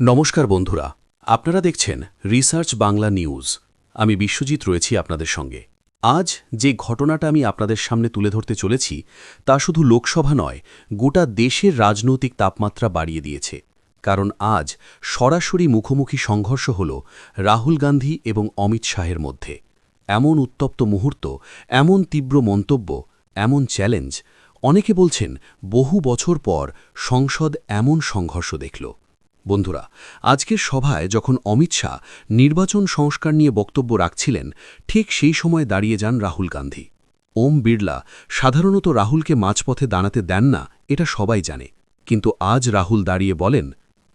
নমস্কার বন্ধুরা, আপনারা দেখছেন রিসার্চ বাংলা নিউজ আমি বিশ্বজিৎ রয়েছি আপনাদের সঙ্গে। আজ যে ঘটনাটা আমি আপনাদের সামনে তুলে ধরতে চলেছি, তা শুধু লোকসভা নয়, গোটা দেশের রাজনৈতিক তাপমাত্রা বাড়িয়ে দিয়েছে। কারণ আজ সরাসরি মুখোমুখি সংঘর্ষ হল রাহুল গান্ধী এবং অমিত শাহের মধ্যে। এমন উত্তপ্ত মুহূর্ত, এমন তীব্র মন্তব্য, এমন চ্যালেঞ্জ, অনেকে বলছেন বহু বছর পর সংসদ এমন সংঘর্ষ দেখল। বন্ধুরা, আজকের সভায় যখন অমিত শাহ নির্বাচন সংস্কার নিয়ে বক্তব্য রাখছিলেন, ঠিক সেই সময় দাঁড়িয়ে যান রাহুল গান্ধী। ওম বিড়লা সাধারণত রাহুলকে মাঝপথে দাঁড়াতে দেন না, এটা সবাই জানে। কিন্তু আজ রাহুল দাঁড়িয়ে বলেন,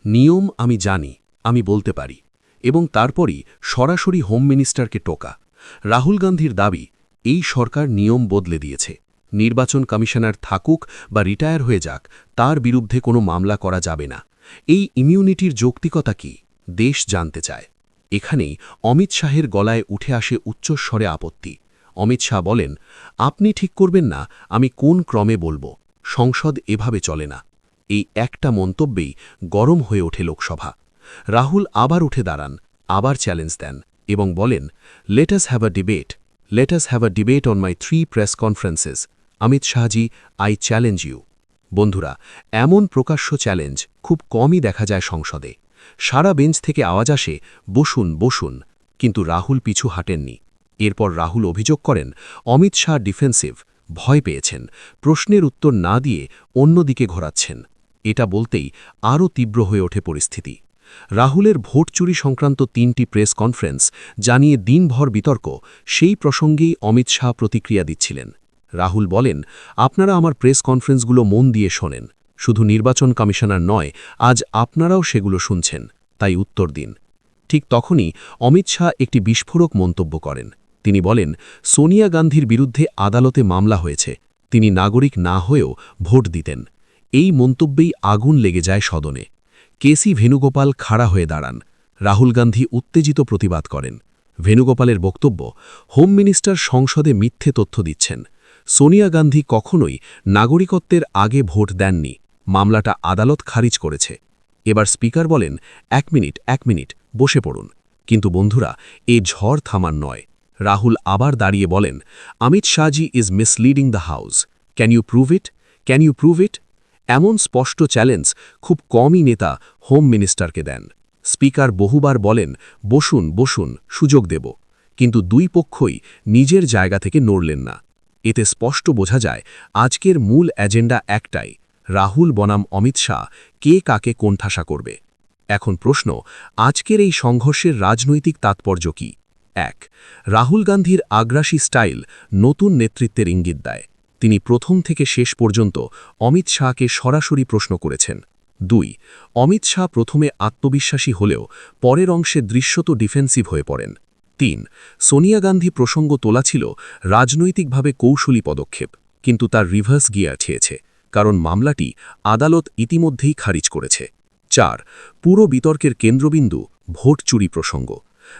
নিয়ম আমি জানি, আমি বলতে পারি। এবং তারপরই সরাসরি হোম মিনিস্টারকে টোকা। রাহুল গান্ধীর দাবি, এই সরকার নিয়ম বদলে দিয়েছে। নির্বাচন কমিশনার থাকুক বা রিটায়ার হয়ে যাক, তার বিরুদ্ধে কোনো মামলা করা যাবে না। এই ইমিউনিটির যৌক্তিকতা কি? দেশ জানতে চায়। এখানেই অমিত শাহের গলায় উঠে আসে উচ্চস্বরে আপত্তি। অমিত শাহ বলেন, আপনি ঠিক করবেন না, আমি কোন ক্রমে বলব? সংসদ এভাবে চলে না। এই একটা মন্তব্যেই গরম হয়ে ওঠে লোকসভা। রাহুল আবার উঠে দাঁড়ান, আবার চ্যালেঞ্জ দেন এবং বলেন let's have a debate let's have a debate on my three press conferences Amit Shahji I challenge you বন্ধুরা, এমন প্রকাশ্য চ্যালেঞ্জ খুব কমই দেখা যায় সংসদে। সারা বেঞ্চ থেকে আওয়াজ আসে, বসুন বসুন। কিন্তু রাহুল পিছু হাঁটেননি। এরপর রাহুল অভিযোগ করেন, অমিত শাহ ডিফেন্সিভ, ভয় পেয়েছেন। প্রশ্নের উত্তর না দিয়ে অন্যদিকে ঘোরাচ্ছেন। এটা বলতেই আরও তীব্র হয়ে ওঠে পরিস্থিতি। রাহুলের ভোট চুরি সংক্রান্ত তিনটি প্রেস কনফারেন্স জানিয়ে দিনভর বিতর্ক, সেই প্রসঙ্গেই অমিত শাহ প্রতিক্রিয়া দিচ্ছিলেন। রাহুল বলেন, আপনারা আমার প্রেস কনফারেন্সগুলো মন দিয়ে শোনেন। শুধু নির্বাচন কমিশনার নয়, আজ আপনারাও সেগুলো শুনছেন। তাই উত্তর দিন। ঠিক তখনই অমিত শাহ একটি বিস্ফোরক মন্তব্য করেন। তিনি বলেন, সোনিয়া গান্ধীর বিরুদ্ধে আদালতে মামলা হয়েছে। তিনি নাগরিক না হয়েও ভোট দিতেন। এই মন্তব্যেই আগুন লেগে যায় সদনে। কেসি ভেনুগোপাল খাড়া হয়ে দাঁড়ান? রাহুল গান্ধী উত্তেজিত প্রতিবাদ করেন। ভেনুগোপালের বক্তব্য, হোম মিনিস্টার সংসদে মিথ্যে তথ্য দিচ্ছেন। সোনিয়া গান্ধী কখনোই নাগরিকত্বের আগে ভোট দেননি। মামলাটা আদালত খারিজ করেছে। এবার স্পিকার বলেন, এক মিনিট এক মিনিট, বসে পড়ুন। কিন্তু বন্ধুরা, এ ঝড় থামার নয়। রাহুল আবার দাঁড়িয়ে বলেন Amit Shahji is misleading the house can you prove it can you prove it এমন স্পষ্ট চ্যালেঞ্জ খুব কমই নেতা হোম মিনিস্টারকে দেন। স্পিকার বহুবার বলেন, বসুন বসুন, সুযোগ দেব। কিন্তু দুই পক্ষই নিজের জায়গা থেকে নড়লেন না। এতে স্পষ্ট বোঝা যায়, আজকের মূল এজেন্ডা একটাই, রাহুল বনাম অমিত শাহ, কে কাকে কোণঠাসা করবে। এখন প্রশ্ন, আজকের এই সংঘর্ষের রাজনৈতিক তাৎপর্য কি? এক, রাহুল গান্ধীর আগ্রাসী স্টাইল নতুন নেতৃত্বের ইঙ্গিত দেয়। তিনি প্রথম থেকে শেষ পর্যন্ত অমিত শাহকে সরাসরি প্রশ্ন করেছেন। দুই, অমিত শাহ প্রথমে আত্মবিশ্বাসী হলেও পরের অংশে দৃশ্যত ডিফেন্সিভ হয়ে পড়েন। তিন, সোনিয়া গান্ধী প্রসঙ্গ তোলা ছিল রাজনৈতিকভাবে কৌশলী পদক্ষেপ, কিন্তু তার রিভার্স গিয়ার ছেয়েছে কারণ মামলাটি আদালত ইতিমধ্যেই খারিজ করেছে। চার, পুরো বিতর্কের কেন্দ্রবিন্দু, ভোট চুরি প্রসঙ্গ।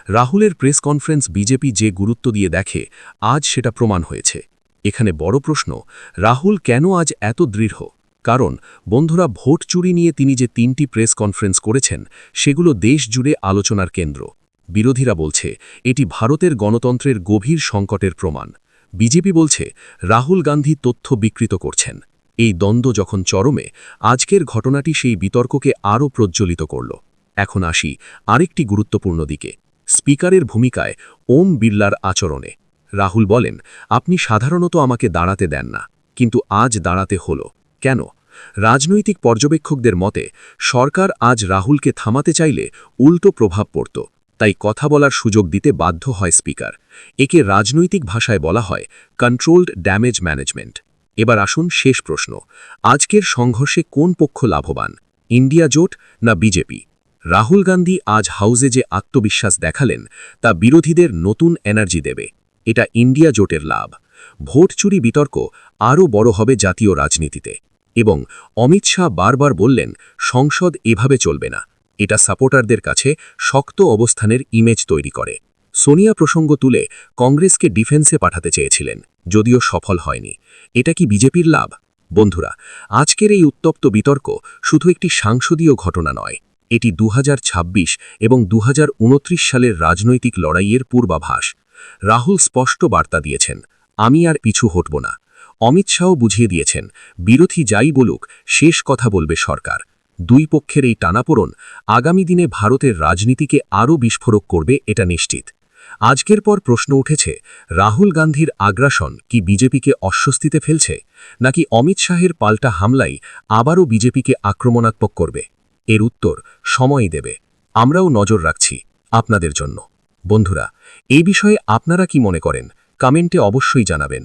রাহুলের প্রেস কনফারেন্স বিজেপি যে গুরুত্ব দিয়ে দেখে, আজ সেটা প্রমাণ হয়েছে। এখানে বড় প্রশ্ন, রাহুল কেন আজ এত দৃঢ়? কারণ, বন্ধুরা ভোট চুরি নিয়ে তিনি যে তিনটি প্রেস কনফারেন্স করেছেন, সেগুলো দেশ জুড়ে আলোচনার কেন্দ্র। বিরোধীরা বলছে, এটি ভারতের গণতন্ত্রের গভীর সংকটের প্রমাণ। বিজেপি বলছে, রাহুল গান্ধী তথ্য বিকৃত করছেন। এই দ্বন্দ্ব যখন চরমে, আজকের ঘটনাটি সেই বিতর্ককে আরও প্রজ্বলিত করল। এখন আসি আরেকটি গুরুত্বপূর্ণ দিকে। স্পিকারের ভূমিকায় ওম বিড়লার আচরণে। রাহুল বলেন, আপনি সাধারণত আমাকে দাঁড়াতে দেন না, কিন্তু আজ দাঁড়াতে হল। কেন? রাজনৈতিক পর্যবেক্ষকদের মতে, সরকার আজ রাহুলকে থামাতে চাইলে উল্টো প্রভাব পড়ত। তাই কথা বলার সুযোগ দিতে বাধ্য হয় স্পিকার। একে রাজনৈতিক ভাষায় বলা হয় কন্ট্রোলড ড্যামেজ ম্যানেজমেন্ট এবার আসুন শেষ প্রশ্ন। আজকের সংঘর্ষে কোন পক্ষ লাভবান? ইন্ডিয়া জোট না বিজেপি? রাহুল গান্ধী আজ হাউজে যে আত্মবিশ্বাস দেখালেন, তা বিরোধীদের নতুন এনার্জি দেবে। এটা ইন্ডিয়া জোটের লাভ। ভোট চুরি বিতর্ক আরও বড় হবে জাতীয় রাজনীতিতে। এবং অমিত শাহ বারবার বললেন, সংসদ এভাবে চলবে না। এটা সাপোর্টারদের কাছে শক্ত অবস্থানের ইমেজ তৈরি করে। সোনিয়া প্রসঙ্গ তুলে কংগ্রেসকে ডিফেন্সে পাঠাতে চেয়েছিলেন, যদিও সফল হয়নি। এটা কি বিজেপির লাভ? বন্ধুরা, আজকের এই উত্তপ্ত বিতর্ক শুধু একটি সাংসদীয় ঘটনা নয়, এটি দু হাজার ছাব্বিশ এবং দু হাজার উনত্রিশ সালের রাজনৈতিক লড়াইয়ের পূর্বাভাস। রাহুল স্পষ্ট বার্তা দিয়েছেন, আমি আর পিছু হটব না। অমিত শাহ বুঝিয়ে দিয়েছেন, বিরোধী যাই বলুক, শেষ কথা বলবে সরকার। দুই পক্ষের এই টানাপোড়ন আগামী দিনে ভারতের রাজনীতিকে আরও বিস্ফোরক করবে এটা নিশ্চিত। আজকের পর প্রশ্ন উঠেছে, রাহুল গান্ধীর আগ্রাসন কি বিজেপিকে অস্বস্তিতে ফেলছে, নাকি অমিত শাহের পাল্টা হামলাই আবারও বিজেপিকে আক্রমণাত্মক করবে? এর উত্তর সময়ই দেবে। আমরাও নজর রাখছি আপনাদের জন্য। বন্ধুরা এই বিষয়ে আপনারা কি মনে করেন, কমেন্টে অবশ্যই জানাবেন।